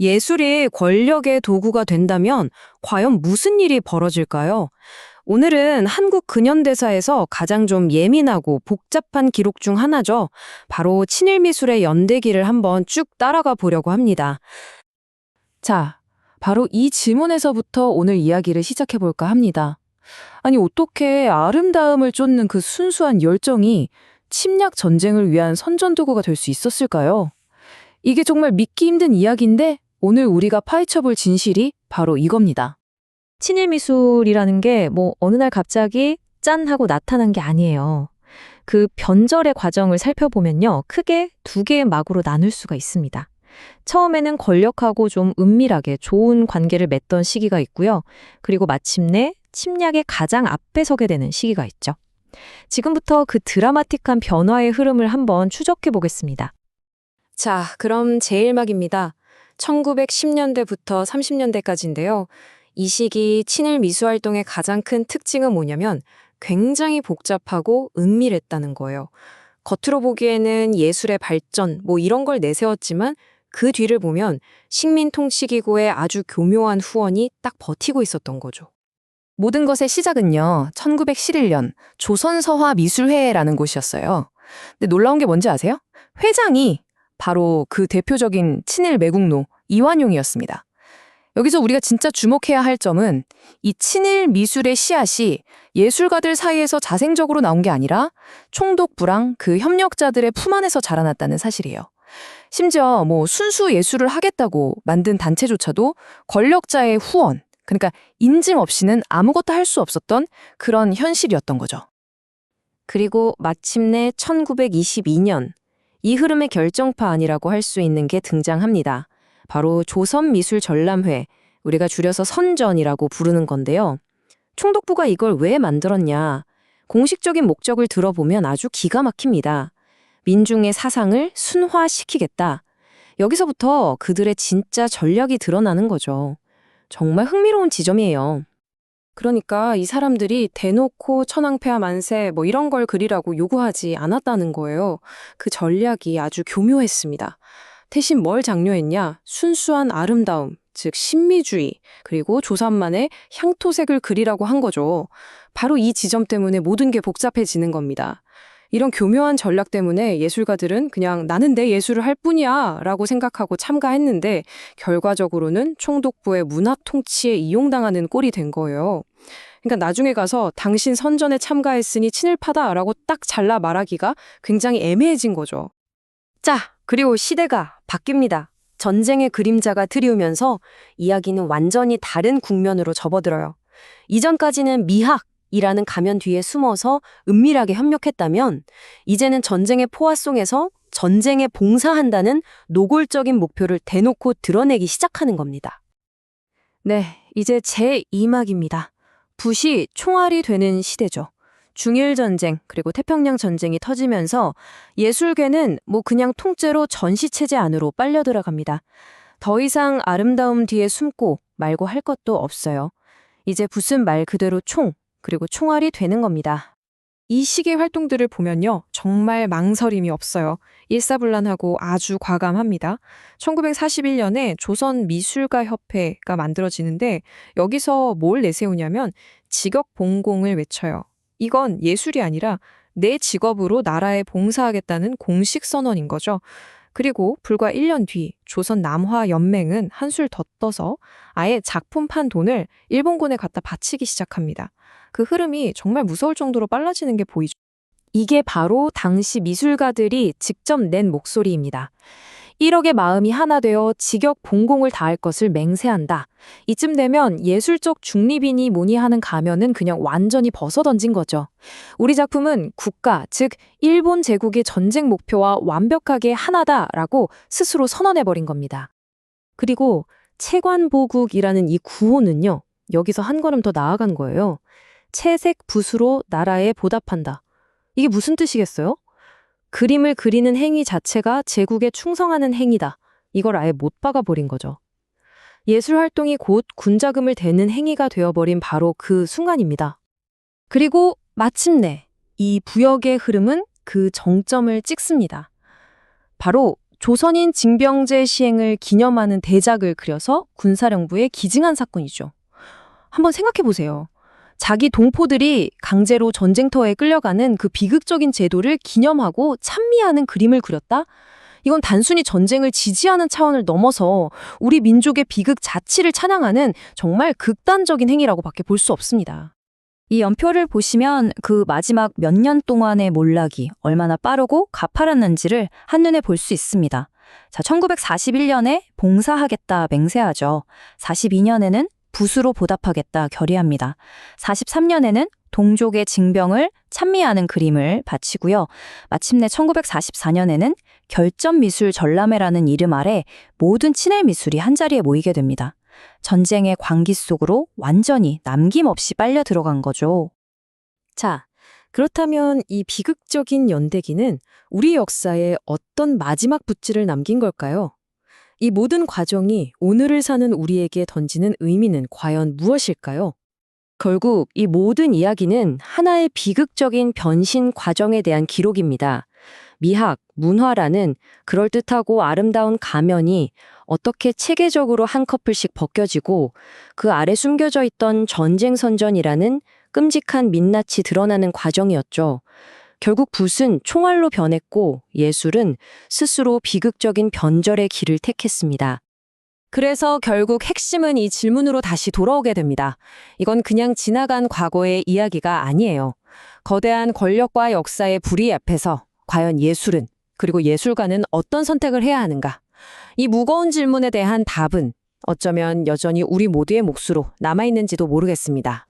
예술이 권력의 도구가 된다면 과연 무슨 일이 벌어질까요? 오늘은 한국 근현대사에서 가장 좀 예민하고 복잡한 기록 중 하나죠. 바로 친일미술의 연대기를 한번 쭉 따라가 보려고 합니다. 자, 바로 이 지문에서부터 오늘 이야기를 시작해 볼까 합니다. 아니, 어떻게 아름다움을 쫓는 그 순수한 열정이 침략 전쟁을 위한 선전도구가 될 수 있었을까요? 이게 정말 믿기 힘든 이야기인데 오늘 우리가 파헤쳐 볼 진실이 바로 이겁니다. 친일 미술이라는 게 뭐 어느 날 갑자기 짠 하고 나타난 게 아니에요. 그 변절의 과정을 살펴보면요. 크게 두 개의 막으로 나눌 수가 있습니다. 처음에는 권력하고 좀 은밀하게 좋은 관계를 맺던 시기가 있고요. 그리고 마침내 침략의 가장 앞에 서게 되는 시기가 있죠. 지금부터 그 드라마틱한 변화의 흐름을 한번 추적해 보겠습니다. 자, 그럼 제1막입니다. 1910년대부터 30년대까지인데요. 이 시기 친일 미술 활동의 가장 큰 특징은 뭐냐면 굉장히 복잡하고 은밀했다는 거예요. 겉으로 보기에는 예술의 발전, 뭐 이런 걸 내세웠지만 그 뒤를 보면 식민 통치기구의 아주 교묘한 후원이 딱 버티고 있었던 거죠. 모든 것의 시작은요, 1911년 조선서화 미술회라는 곳이었어요. 근데 놀라운 게 뭔지 아세요? 회장이 바로 그 대표적인 친일 매국노 이완용이었습니다. 여기서 우리가 진짜 주목해야 할 점은 이 친일 미술의 씨앗이 예술가들 사이에서 자생적으로 나온 게 아니라 총독부랑 그 협력자들의 품 안에서 자라났다는 사실이에요. 심지어 뭐 순수 예술을 하겠다고 만든 단체조차도 권력자의 후원, 그러니까 인증 없이는 아무것도 할 수 없었던 그런 현실이었던 거죠. 그리고 마침내 1922년 이 흐름의 결정판이라고 할 수 있는 게 등장합니다. 바로 조선미술전람회, 우리가 줄여서 선전이라고 부르는 건데요. 총독부가 이걸 왜 만들었냐? 공식적인 목적을 들어보면 아주 기가 막힙니다. 민중의 사상을 순화시키겠다. 여기서부터 그들의 진짜 전략이 드러나는 거죠. 정말 흥미로운 지점이에요. 그러니까 이 사람들이 대놓고 천황폐하 만세 뭐 이런 걸 그리라고 요구하지 않았다는 거예요. 그 전략이 아주 교묘했습니다. 대신 뭘 장려했냐? 순수한 아름다움, 즉 신미주의, 그리고 조선만의 향토색을 그리라고 한 거죠. 바로 이 지점 때문에 모든 게 복잡해지는 겁니다. 이런 교묘한 전략 때문에 예술가들은 그냥 나는 내 예술을 할 뿐이야 라고 생각하고 참가했는데 결과적으로는 총독부의 문화 통치에 이용당하는 꼴이 된 거예요. 그러니까 나중에 가서 당신 선전에 참가했으니 친일파다 라고 딱 잘라 말하기가 굉장히 애매해진 거죠. 자, 그리고 시대가 바뀝니다. 전쟁의 그림자가 드리우면서 이야기는 완전히 다른 국면으로 접어들어요. 이전까지는 미학, 이라는 가면 뒤에 숨어서 은밀하게 협력했다면 이제는 전쟁의 포화송에서 전쟁에 봉사한다는 노골적인 목표를 대놓고 드러내기 시작하는 겁니다. 네, 이제 제2막입니다. 붓이 총알이 되는 시대죠. 중일 전쟁 그리고 태평양 전쟁이 터지면서 예술계는 뭐 그냥 통째로 전시 체제 안으로 빨려 들어갑니다. 더 이상 아름다움 뒤에 숨고 말고 할 것도 없어요. 이제 붓은 말 그대로 총, 그리고 총알이 되는 겁니다. 이 시기의 활동들을 보면요. 정말 망설임이 없어요. 일사불란하고 아주 과감합니다. 1941년에 조선미술가협회가 만들어지는데 여기서 뭘 내세우냐면 직업봉공을 외쳐요. 이건 예술이 아니라 내 직업으로 나라에 봉사하겠다는 공식 선언인 거죠. 그리고 불과 1년 뒤 조선 남화 연맹은 한술 더 떠서 아예 작품 판 돈을 일본군에 갖다 바치기 시작합니다. 그 흐름이 정말 무서울 정도로 빨라지는 게 보이죠. 이게 바로 당시 미술가들이 직접 낸 목소리입니다. 1억의 마음이 하나 되어 직역 봉공을 다할 것을 맹세한다. 이쯤 되면 예술적 중립이니 뭐니 하는 가면은 그냥 완전히 벗어던진 거죠. 우리 작품은 국가, 즉 일본 제국의 전쟁 목표와 완벽하게 하나다라고 스스로 선언해버린 겁니다. 그리고 채관보국이라는 이 구호는요. 여기서 한 걸음 더 나아간 거예요. 채색 붓으로 나라에 보답한다. 이게 무슨 뜻이겠어요? 그림을 그리는 행위 자체가 제국에 충성하는 행위다. 이걸 아예 못 박아버린 거죠. 예술 활동이 곧 군자금을 대는 행위가 되어버린 바로 그 순간입니다. 그리고 마침내 이 부역의 흐름은 그 정점을 찍습니다. 바로 조선인 징병제 시행을 기념하는 대작을 그려서 군사령부에 기증한 사건이죠. 한번 생각해 보세요. 자기 동포들이 강제로 전쟁터에 끌려가는 그 비극적인 제도를 기념하고 찬미하는 그림을 그렸다? 이건 단순히 전쟁을 지지하는 차원을 넘어서 우리 민족의 비극 자치를 찬양하는 정말 극단적인 행위라고 밖에 볼 수 없습니다. 이 연표를 보시면 그 마지막 몇 년 동안의 몰락이 얼마나 빠르고 가파랐는지를 한눈에 볼 수 있습니다. 자, 1941년에 봉사하겠다 맹세하죠. 42년에는 붓으로 보답하겠다 결의합니다. 43년에는 동족의 징병을 찬미하는 그림을 바치고요. 마침내 1944년에는 결점미술 전람회라는 이름 아래 모든 친일 미술이 한자리에 모이게 됩니다. 전쟁의 광기 속으로 완전히 남김없이 빨려 들어간 거죠. 자, 그렇다면 이 비극적인 연대기는 우리 역사에 어떤 마지막 붓질을 남긴 걸까요? 이 모든 과정이 오늘을 사는 우리에게 던지는 의미는 과연 무엇일까요? 결국 이 모든 이야기는 하나의 비극적인 변신 과정에 대한 기록입니다. 미학, 문화라는 그럴듯하고 아름다운 가면이 어떻게 체계적으로 한 커플씩 벗겨지고 그 아래 숨겨져 있던 전쟁선전이라는 끔찍한 민낯이 드러나는 과정이었죠. 결국 붓은 총알로 변했고 예술은 스스로 비극적인 변절의 길을 택했습니다. 그래서 결국 핵심은 이 질문으로 다시 돌아오게 됩니다. 이건 그냥 지나간 과거의 이야기가 아니에요. 거대한 권력과 역사의 불의 앞에서 과연 예술은 그리고 예술가는 어떤 선택을 해야 하는가? 이 무거운 질문에 대한 답은 어쩌면 여전히 우리 모두의 몫으로 남아있는지도 모르겠습니다.